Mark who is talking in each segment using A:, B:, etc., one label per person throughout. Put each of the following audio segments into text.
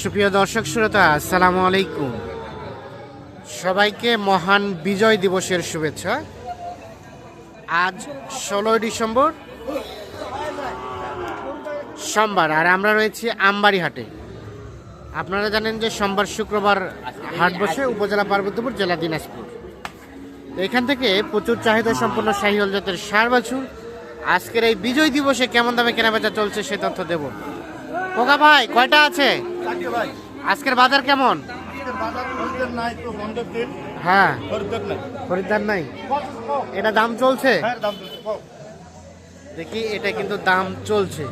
A: সুপ্রিয় দর্শক শ্রোতা, আসসালামু আলাইকুম। সবাইকে মহান বিজয় দিবসের শুভেচ্ছা। আজ ষোলোই ডিসেম্বর, সোমবার, আর আমরা রয়েছি আমবাড়ি হাটে আপনারা জানেন যে সোমবার শুক্রবার হাট বসে উপজেলা পার্বতীপুর, জেলা দিনাজপুর। এখান থেকে প্রচুর চাহিদা সম্পন্ন শাহিওল জাতের সার বাছুর। আজকের এই বিজয় দিবসে কেমন দামে কেনাবেচা চলছে সে তথ্য দেব। কোকা ভাই, কয়টা আছে? আজকের বাজার কেমন? হ্যাঁ।
B: খরিদ্দার নাই।
A: এটা দাম চলছে?
B: হ্যাঁ।
A: দেখি এটা কিন্তু দাম চলছে।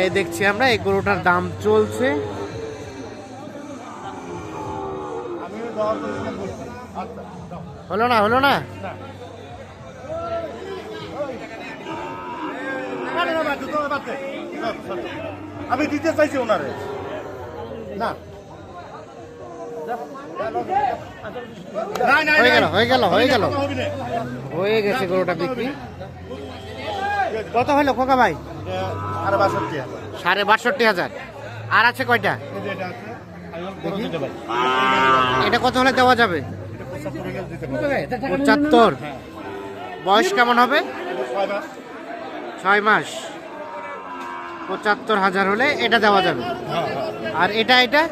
A: এই দেখছি আমরা এই গরুটার দাম চলছে।
B: আচ্ছা।
A: হলো না হলো না?
B: আমি দিতে চাইছি ওনারে। না।
A: হয়ে গেল, হয়ে গেল, হয়ে গেল। হয়ে গেছে গরুটা বিক্রি। কত হলো খোকা ভাই? সাড়ে বাষট্টি হাজার। আর আছে কয়টা?
B: এটা
A: কত হলে দেওয়া যাবে?
B: পঁচাত্তর।
A: পঁচাত্তর। বয়স কেমন হবে?
B: ছয় মাস।
A: পঁচাত্তর হাজার হলে এটা দেওয়া যাবে।
B: হ্যাঁ, হ্যাঁ।
A: আর এটা এটা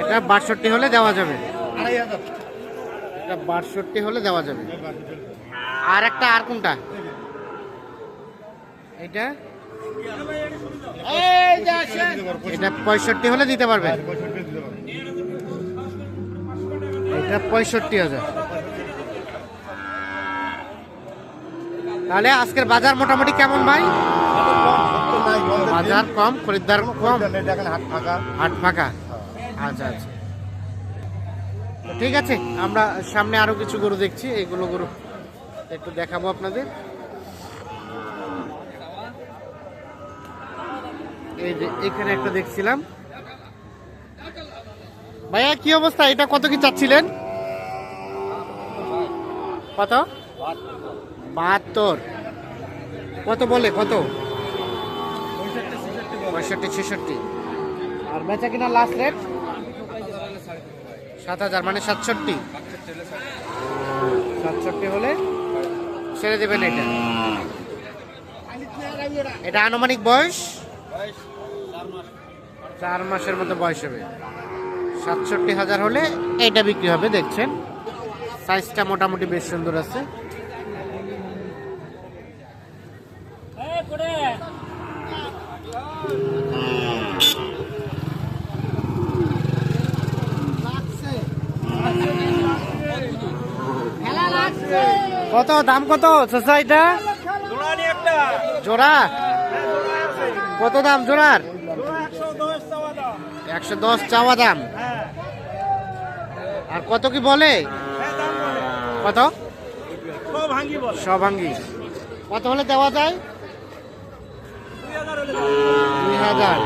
B: এটা বাষট্টি হলে
A: দেওয়া যাবে। এটা বাষট্টি হলে দেওয়া যাবে। আর একটা আর কোনটা? এটা এটা পঁয়ষট্টি হলে দিতে
B: পারব।
A: এটা পঁয়ষট্টি হাজার। তাহলে আজকের বাজার মোটামুটি কেমন ভাই? বাজার কম, খরিদ্দার কম?
B: হাট ফাঁকা।
A: হাট ফাঁকা আচ্ছা। আচ্ছা ঠিক আছে, আমরা সামনে আরও কিছু গরু দেখছি, এইগুলো গরু একটু দেখাবো আপনাদের। এই যে এখানে একটা দেখছিলাম। ভাইয়া, কি অবস্থা? এটা কত কি চাচ্ছিলেন? কত? বাহাত্তর। কত বলে? কত? পঁয়ষট্টি, ছেষট্টি। আর বেচা কিনা লাস্ট রেট সাত হাজার মানে সাতষট্টি। সাতষট্টি হলে ছেড়ে দেবেন এটা। এটা আনুমানিক বয়স? চার মাসের মতো বয়স হবে। সাতষট্টি হাজার হলে এটা বিক্রি হবে, দেখছেন। সাইজটা মোটামুটি বেশ সুন্দর আছে। কত দাম কত চাচা এটা? জোড়া? কত দাম জোড়ার? একশো দশ চাওয়া দাম। আর কত কি বলে? কত? সব সভাঙ্গি কত হলে দেওয়া যায়? হাজার।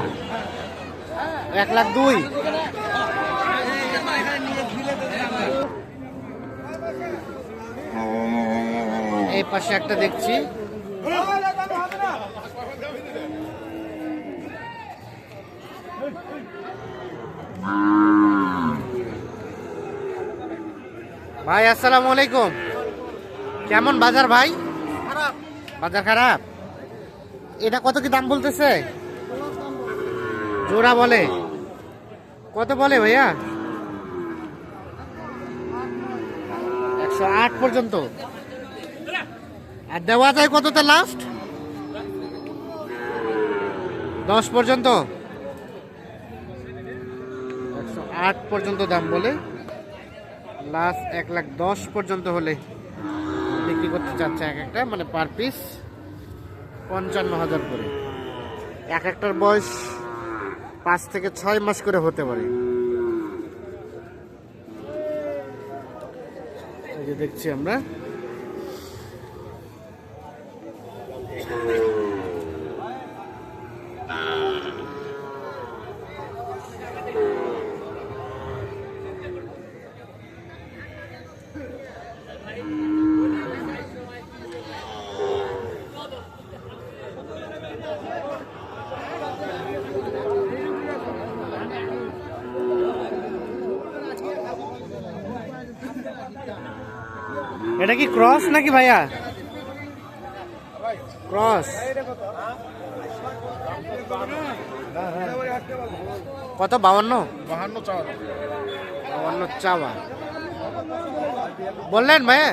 A: এক লাখ দুই। এই পাশে একটা দেখছি। ভাই আসসালামু আলাইকুম। কেমন বাজার ভাই? বাজার খারাপ? এটা কত কি দাম বলতেছে? জোড়া বলে। কত বলে ভাইয়া? একশো আট পর্যন্ত। আর দেওয়া যায় কততে লাস্ট দশ পর্যন্ত। একশো আট পর্যন্ত দাম বলে। লাস্ট এক লাখ দশ পর্যন্ত হলে বিক্রি করতে চাচ্ছে এক একটা মানে পার পিস পঞ্চান্ন হাজার করে। এক একটার বয়স পাঁচ থেকে ছয় মাস করে হতে পারে। দেখছি আমরা। এটা কি ক্রস নাকি ভাইয়া? ক্রস। কত বাউন্ন?
B: বাহান্ন চাওয়া।
A: বাউন্ন চাওয়া। বললেন ভাইয়া?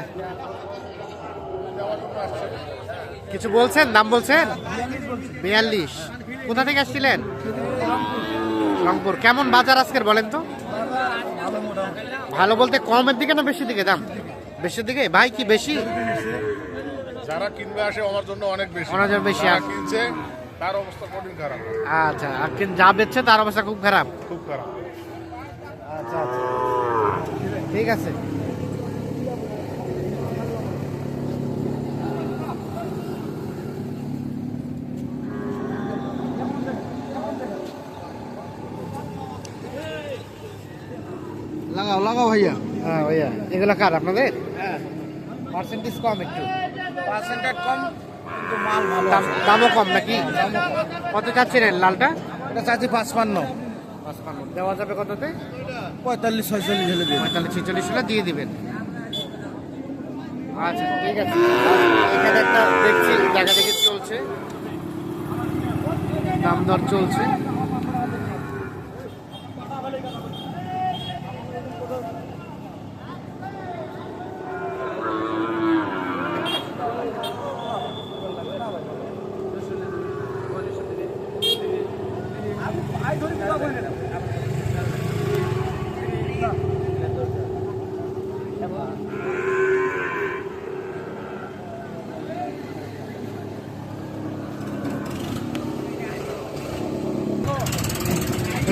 A: কিছু বলছেন? দাম বলছেন? বিয়াল্লিশ। কোথা থেকে আসছিলেন? রংপুর। কেমন বাজার আজকের বলেন তো? ভালো বলতে কমের দিকে না বেশি দিকে? দাম? বেশির দিকে? ভাই কি বেশি?
B: যারা কিনবে আসে আমার জন্য অনেক বেশি।
A: ওনার জন্য বেশি আর-
B: কিনছে তার অবস্থা কঠিন খারাপ।
A: আচ্ছা আর কিন্তু যা বেচছে তার অবস্থা খুব খারাপ?
B: খুব খারাপ।
A: আচ্ছা আচ্ছা। ঠিক আছে।
C: লাগাও লাগাও ভাইয়া।
A: হ্যাঁ ভাইয়া। এগুলো কার আপনাদের? পার্সেন্টেজ কম একটু।
C: পার্সেন্টেজ কম কিন্তু মাল ভালো
A: দাম দামও কম নাকি? কত চাচ্ছিলেন লালটা?
C: এটা চাচ্ছি পাঁচপান্ন। পাঁচপান্ন।
A: দেওয়া যাবে কততে?
C: পঁয়তাল্লিশ ছয়চল্লিশ হলে দিন
A: পঁয়তাল্লিশ ছিচল্লিশ হলে দিয়ে দিবেন। আচ্ছা ঠিক আছে। এখানে একটা দেখছি দেখা দেখি চলছে। দাম দর চলছে।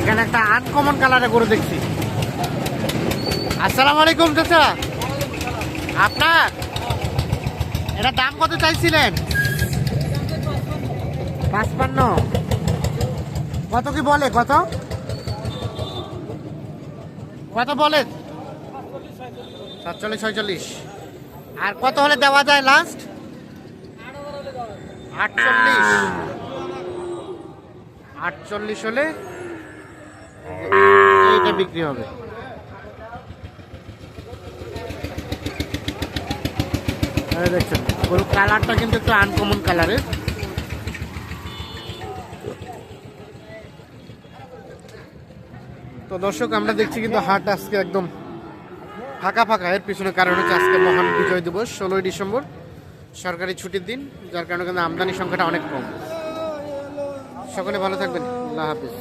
A: এখানে একটা আনকমন কালারে গরু দেখছি। আসসালামু আলাইকুম, চাচা। আপনার? এটা দাম কত চাইছিলেন? পাঁচপান্ন। কত কি বলে, কত? কত বলে? সাতচল্লিশ, ছয়চল্লিশ। আর কত হলে দেওয়া যায় লাস্ট আটচল্লিশ। আটচল্লিশ হলে এইটা বিক্রি হবে। দেখছেন কালারটা কিন্তু একটু আনকমন কালারের তো দর্শক, আমরা দেখছি কিন্তু হাট আজকে একদম ফাঁকা ফাঁকা। এর পিছনে কারণ হচ্ছে আজকে মহান বিজয় দিবস, ষোলোই ডিসেম্বর, সরকারি ছুটির দিন, যার কারণে কিন্তু আমদানি সংখ্যাটা অনেক কম। সকলে ভালো থাকবেন। আল্লাহ হাফিজ।